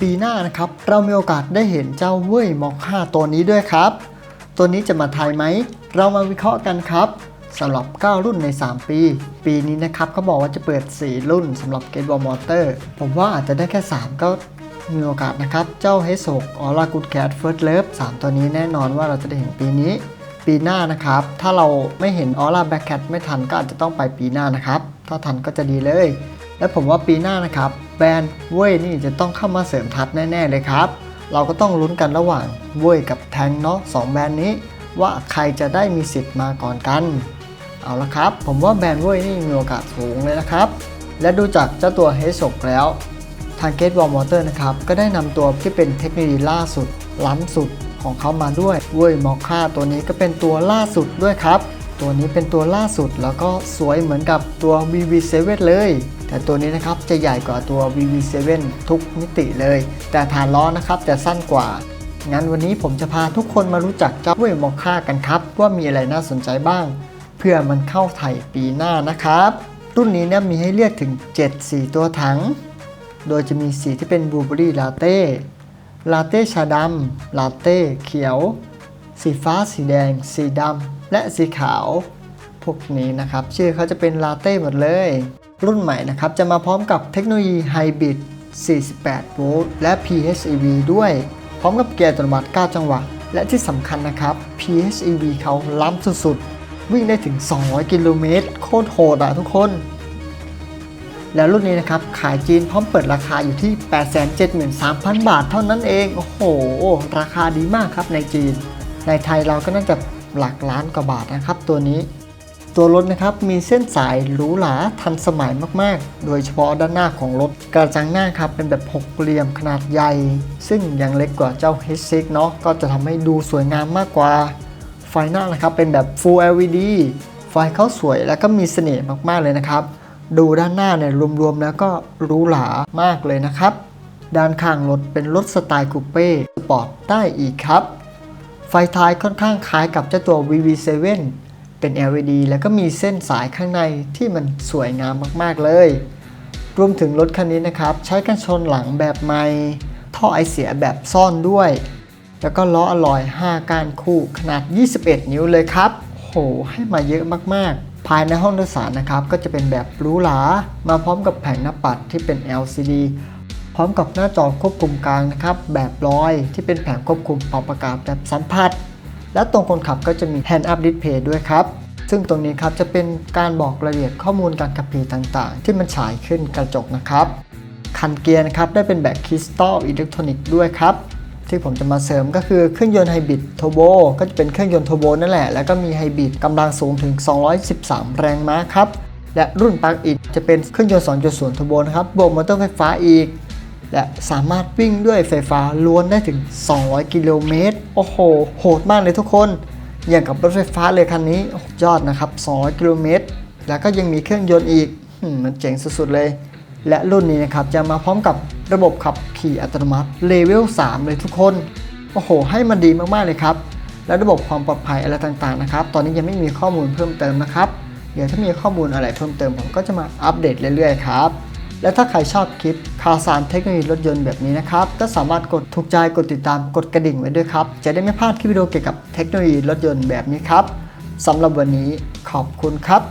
ปีหน้านะครับ เรามีโอกาสได้เห็นเจ้าเว่ยมอค่าตัวนี้ด้วยครับ ตัวนี้จะมาไทยไหม เรามาวิเคราะห์กันครับสำหรับ 9 รุ่นใน 3 ปี ปีนี้นะครับเขาบอกว่าจะเปิด 4 รุ่นสำหรับ Gate Ball Motor ผมว่าอาจจะได้แค่ 3 ก็มีโอกาสนะครับ เจ้า h ฮ6 Aura Good Cat First Love 3ตัวนี้แน่นอนว่าเราจะได้เห็นปีนี้ ปีหน้านะครับ ถ้าเราไม่เห็น Aura Black Cat ไม่ทันก็อาจจะต้องไปปีหน้านะครับ ถ้าทันก็จะดีเลย และผมว่าปีหน้านะครับ แบรนด์เว่ยนี่จะต้องเข้ามาเสริมทัพแน่ ๆ เลยครับ เราก็ต้องลุ้นกันระหว่างเว่ยกับแทงเนาะสองแบรนด์นี้ ว่าใครจะได้มีสิทธิ์มาก่อนกัน เอาละครับ ผมว่าแบรนด์เว่ยนี่มีโอกาสสูงเลยนะครับ และดูจากเจ้าตัวเฮสกแล้วทาง Gate Wall Motor นะครับ ก็ได้นำตัวที่เป็นเทคโนโลยีล่าสุด ล้ำสุดของเขามาด้วยเว่ยมอค่าตัวนี้ก็เป็นตัวล่าสุดด้วยครับ ตัวนี้เป็นตัวล่าสุดแล้วก็สวยเหมือนกับตัว VV7 เลย แต่ตัวนี้นะครับจะใหญ่กว่าตัว VV7 ทุกมิติเลย แต่ฐานล้อนะครับจะสั้นกว่างั้นวันนี้ผมจะพาทุกคนมารู้จักเจ้าเว่ยมอค่ากันครับ ว่ามีอะไรน่าสนใจบ้าง เพื่อมันเข้าไทยปีหน้านะครับ รุ่นนี้เนี่ยมีให้เลือกถึง 7 สีตัวถัง โดยจะมีสีที่เป็นบลูเบอรี่ลาเต้ลาเต้ชาดำลาเต้เขียว สีฟ้าสีแดง สีดำ และสีขาว พวกนี้นะครับ ชื่อเขาจะเป็นลาเต้หมดเลย รุ่นใหม่นะครับ จะมาพร้อมกับเทคโนโลยีไฮบริด48 โวลต์ และ PHEV ด้วย พร้อมกับเกียร์อัตโนมัติ 9 จังหวะ และที่สำคัญนะครับ PHEV เขาล้ำสุดๆ วิ่งได้ถึง 200 กิโลเมตร โคตรโหดอะทุกคน แล้วรุ่นนี้นะครับ ขายจีนพร้อมเปิดราคาอยู่ที่ 873,000 บาทเท่านั้นเอง โอ้โห ราคาดีมากครับในจีน ในไทยเราก็น่าจะ หลักล้านกว่าบาทนะครับตัวนี้ ตัวรถนะครับมีเส้นสายหรูหราทันสมัยมากๆ โดยเฉพาะด้านหน้าของรถกระจังหน้าครับเป็นแบบหกเหลี่ยมขนาดใหญ่ ซึ่งยังเล็กกว่าเจ้า H6 เนาะก็จะทำให้ดูสวยงามมากกว่า ไฟหน้านะครับเป็นแบบ Full LED ไฟเขาสวยแล้วก็มีเสน่ห์มากๆเลยนะครับ ดูด้านหน้าเนี่ยรวมๆแล้วก็หรูหรามากเลยนะครับด้านข้างรถเป็นรถสไตล์คูเป้สปอร์ตได้อีกครับ ท้ายค่อนข้างคล้ายกับเจ้าตัว VV7 เป็น LED แล้วก็มีเส้นสายข้างในที่มันสวยงามมากๆเลย รวมถึงรถคันนี้นะครับ ใช้กันชนหลังแบบใหม่ ท่อไอเสียแบบซ่อนด้วย แล้วก็ล้ออลอย 5ก้านคู่ขนาด 21 นิ้วเลยครับ โห ให้มาเยอะมากๆภายในห้องโดยสารนะครับ ก็จะเป็นแบบหรูหรามาพร้อมกับแผงหน้าปัดที่เป็น LCD พร้อมกับหน้าจอควบคุมกลางนะครับแบบลอยที่เป็นแผงควบคุมปรับอากาศแบบสัมผัส และตรงคนขับก็จะมี Hand Up Display ด้วยครับ ซึ่งตรงนี้ครับจะเป็นการบอกรายละเอียดข้อมูลการขับขี่ต่างๆ ที่มันฉายขึ้นกระจกนะครับคันเกียร์นะครับได้เป็นแบบคริสตัลอิเล็กทรอนิกส์ด้วยครับที่ผมจะมาเสริมก็คือเครื่องยนต์ไฮบริดโทโบก็จะเป็นเครื่องยนต์โทโบนั่นแหละ แล้วก็มีไฮบริดกำลังสูงถึง 213 แรงม้าครับ และรุ่นปลั๊กอินจะเป็นเครื่องยนต์ 2.0 โทโบนะครับ บวกมอเตอร์ไฟฟ้าอีก และสามารถวิ่งด้วยไฟฟ้าล้วนได้ถึง 200 กิโลเมตร โอ้โห โหดมากเลยทุกคน อย่างกับรถไฟฟ้าเลยคันนี้โอ้โหยอดนะครับ 200 กิโลเมตร แล้วก็ยังมีเครื่องยนต์อีกหืมมันเจ๋งสุดๆเลย และรุ่นนี้นะครับจะมาพร้อมกับระบบขับขี่อัตโนมัติเลเวล 3 เลยทุกคน โอ้โห ให้มันดีมากๆเลยครับ และระบบความปลอดภัยอะไรต่างๆนะครับ ตอนนี้ยังไม่มีข้อมูลเพิ่มเติมนะครับ เดี๋ยวถ้ามีข้อมูลอะไรเพิ่มเติมผมก็จะมาอัปเดตเรื่อยๆครับ และถ้าใครชอบคลิปข่าวสารเทคโนโลยีรถยนต์แบบนี้นะครับก็สามารถกดถูกใจกดติดตามกดกระดิ่งไว้ด้วยครับ จะได้ไม่พลาดคลิปวิดีโอเกี่ยวกับเทคโนโลยีรถยนต์แบบนี้ครับสำหรับวันนี้ขอบคุณครับ